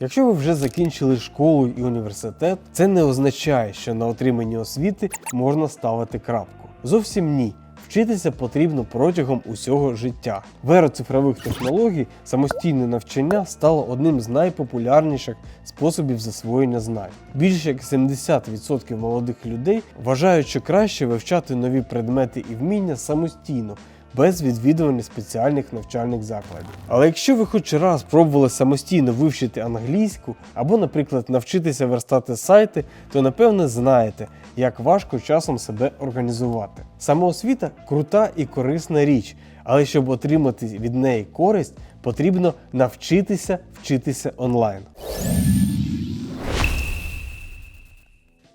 Якщо ви вже закінчили школу і університет, це не означає, що на отриманні освіти можна ставити крапку. Зовсім ні. Вчитися потрібно протягом усього життя. В еру цифрових технологій самостійне навчання стало одним з найпопулярніших способів засвоєння знань. Більше як 70% молодих людей вважають, що краще вивчати нові предмети і вміння самостійно, без відвідування спеціальних навчальних закладів. Але якщо ви хоч раз пробували самостійно вивчити англійську або, наприклад, навчитися верстати сайти, то напевне знаєте, як важко часом себе організувати. Самоосвіта крута і корисна річ, але щоб отримати від неї користь, потрібно навчитися вчитися онлайн.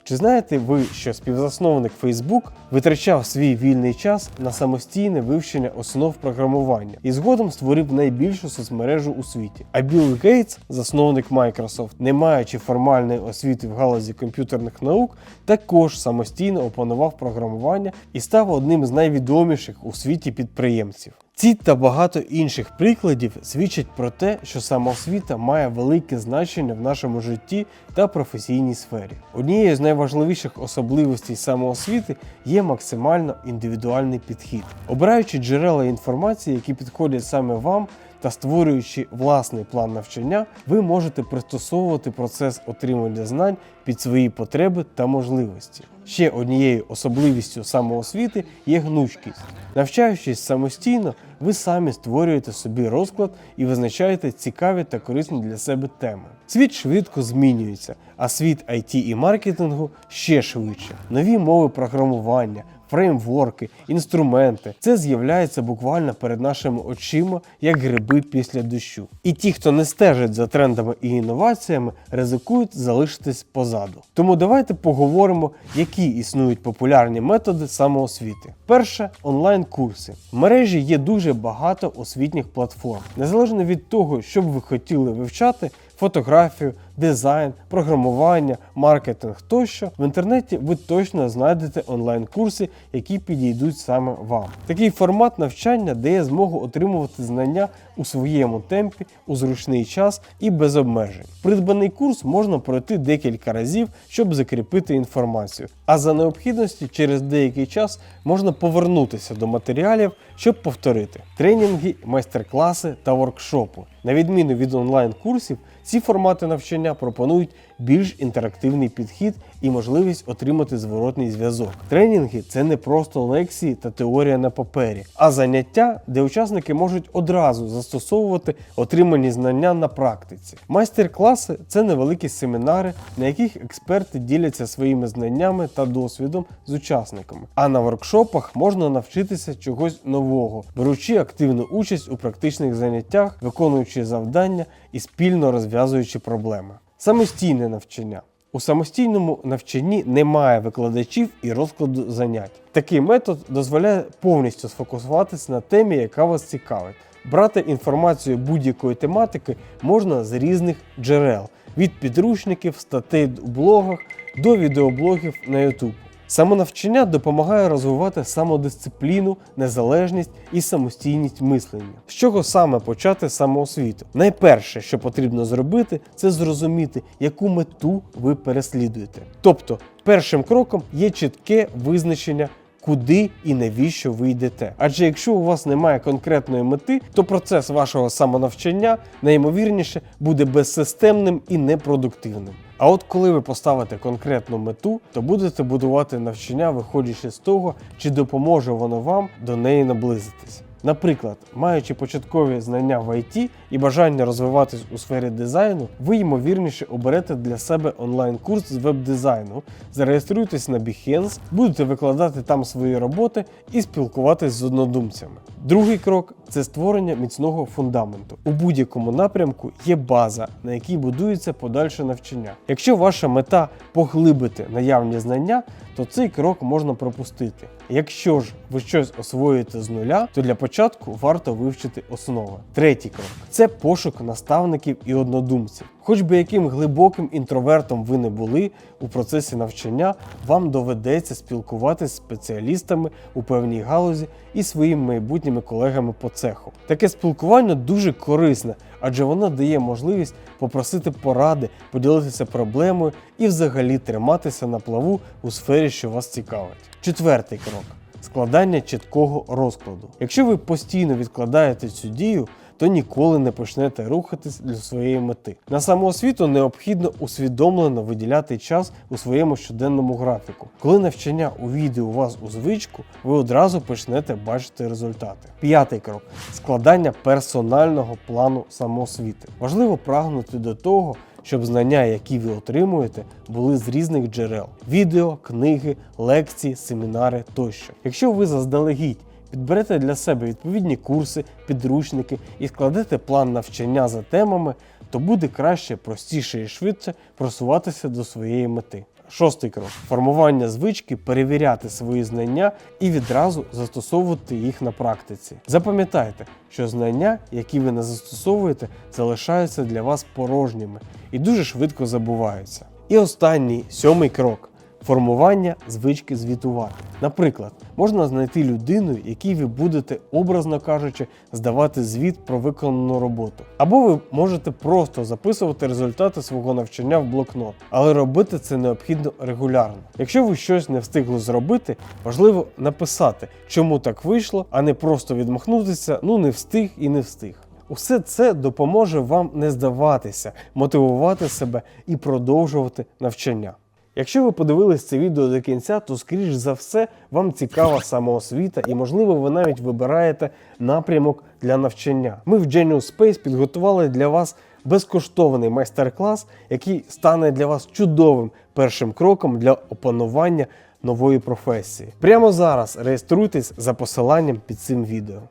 Чи знаєте ви, що співзасновник Facebook витрачав свій вільний час на самостійне вивчення основ програмування і згодом створив найбільшу соцмережу у світі? А Білл Гейтс, засновник Microsoft, не маючи формальної освіти в галузі комп'ютерних наук, також самостійно опанував програмування і став одним з найвідоміших у світі підприємців. Ці та багато інших прикладів свідчать про те, що самоосвіта має велике значення в нашому житті та професійній сфері. Однією з найважливіших особливостей самоосвіти є максимально індивідуальний підхід. Обираючи джерела інформації, які підходять саме вам, та створюючи власний план навчання, ви можете пристосовувати процес отримання знань під свої потреби та можливості. Ще однією особливістю самоосвіти є гнучкість. Навчаючись самостійно, ви самі створюєте собі розклад і визначаєте цікаві та корисні для себе теми. Світ швидко змінюється, а світ IT і маркетингу ще швидше. Нові мови програмування, фреймворки, інструменти це з'являється буквально перед нашими очима, як гриби після дощу. І ті, хто не стежить за трендами і інноваціями, ризикують залишитись позаду. Тому давайте поговоримо, які існують популярні методи самоосвіти. Перше онлайн-курси. В мережі є дуже багато освітніх платформ. Незалежно від того, що б ви хотіли вивчати, фотографію, дизайн, програмування, маркетинг тощо, в інтернеті ви точно знайдете онлайн-курси, які підійдуть саме вам. Такий формат навчання дає змогу отримувати знання у своєму темпі, у зручний час і без обмежень. Придбаний курс можна пройти декілька разів, щоб закріпити інформацію, а за необхідності через деякий час можна повернутися до матеріалів, щоб повторити тренінги, майстер-класи та воркшопи. На відміну від онлайн-курсів, ці формати навчання пропонують більш інтерактивний підхід і можливість отримати зворотний зв'язок. Тренінги це не просто лекції та теорія на папері, а заняття, де учасники можуть одразу застосовувати отримані знання на практиці. Майстер-класи це невеликі семінари, на яких експерти діляться своїми знаннями та досвідом з учасниками. А на воркшопах можна навчитися чогось нового, беручи активну участь у практичних заняттях, виконуючи завдання і спільно розв'язуючи проблеми. Самостійне навчання. У самостійному навчанні немає викладачів і розкладу занять. Такий метод дозволяє повністю сфокусуватися на темі, яка вас цікавить. Брати інформацію будь-якої тематики можна з різних джерел від підручників, статей у блогах до відеоблогів на YouTube. Самонавчання допомагає розвивати самодисципліну, незалежність і самостійність мислення. З чого саме почати самоосвіту? Найперше, що потрібно зробити, це зрозуміти, яку мету ви переслідуєте. Тобто, першим кроком є чітке визначення. Куди і навіщо ви йдете? Адже якщо у вас немає конкретної мети, то процес вашого самонавчання найімовірніше буде безсистемним і непродуктивним. А от коли ви поставите конкретну мету, то будете будувати навчання, виходячи з того, чи допоможе воно вам до неї наблизитись. Наприклад, маючи початкові знання в IT і бажання розвиватись у сфері дизайну, ви ймовірніше оберете для себе онлайн-курс з веб-дизайну, зареєструєтесь на Behance, будете викладати там свої роботи і спілкуватись з однодумцями. Другий крок це створення міцного фундаменту. У будь-якому напрямку є база, на якій будується подальше навчання. Якщо ваша мета поглибити наявні знання, то цей крок можна пропустити. Якщо ж ви щось освоїте з нуля, то для початку початку варто вивчити основи. Третій крок це пошук наставників і однодумців. Хоч би яким глибоким інтровертом ви не були у процесі навчання, вам доведеться спілкуватися з спеціалістами у певній галузі і своїми майбутніми колегами по цеху. Таке спілкування дуже корисне, адже воно дає можливість попросити поради, поділитися проблемою і взагалі триматися на плаву у сфері, що вас цікавить. Четвертий крок складання чіткого розкладу. Якщо ви постійно відкладаєте цю дію, то ніколи не почнете рухатись для своєї мети. На самоосвіту необхідно усвідомлено виділяти час у своєму щоденному графіку. Коли навчання увійде у вас у звичку, ви одразу почнете бачити результати. П'ятий крок складання персонального плану самоосвіти. Важливо прагнути до того, щоб знання, які ви отримуєте, були з різних джерел: відео, книги, лекції, семінари тощо. Якщо ви заздалегідь підберете для себе відповідні курси, підручники і складете план навчання за темами, то буде краще, простіше і швидше просуватися до своєї мети. Шостий крок формування звички перевіряти свої знання і відразу застосовувати їх на практиці. Запам'ятайте, що знання, які ви не застосовуєте, залишаються для вас порожніми і дуже швидко забуваються. І останній сьомий крок формування звички звітувати. Наприклад, можна знайти людину, якій ви будете, образно кажучи, здавати звіт про виконану роботу. Або ви можете просто записувати результати свого навчання в блокнот, але робити це необхідно регулярно. Якщо ви щось не встигли зробити, важливо написати, чому так вийшло, а не просто відмахнутися, ну не встиг і не встиг. Усе це допоможе вам не здаватися, мотивувати себе і продовжувати навчання. Якщо ви подивились це відео до кінця, то скоріш за все вам цікава самоосвіта і, можливо, ви навіть вибираєте напрямок для навчання. Ми в Genius Space підготували для вас безкоштовний майстер-клас, який стане для вас чудовим першим кроком для опанування нової професії. Прямо зараз реєструйтесь за посиланням під цим відео.